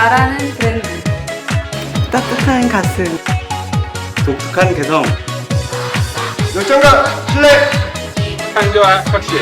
나라는 밴드 따뜻한 가슴. 독특한 개성. 열정과 신뢰 강조와 혁신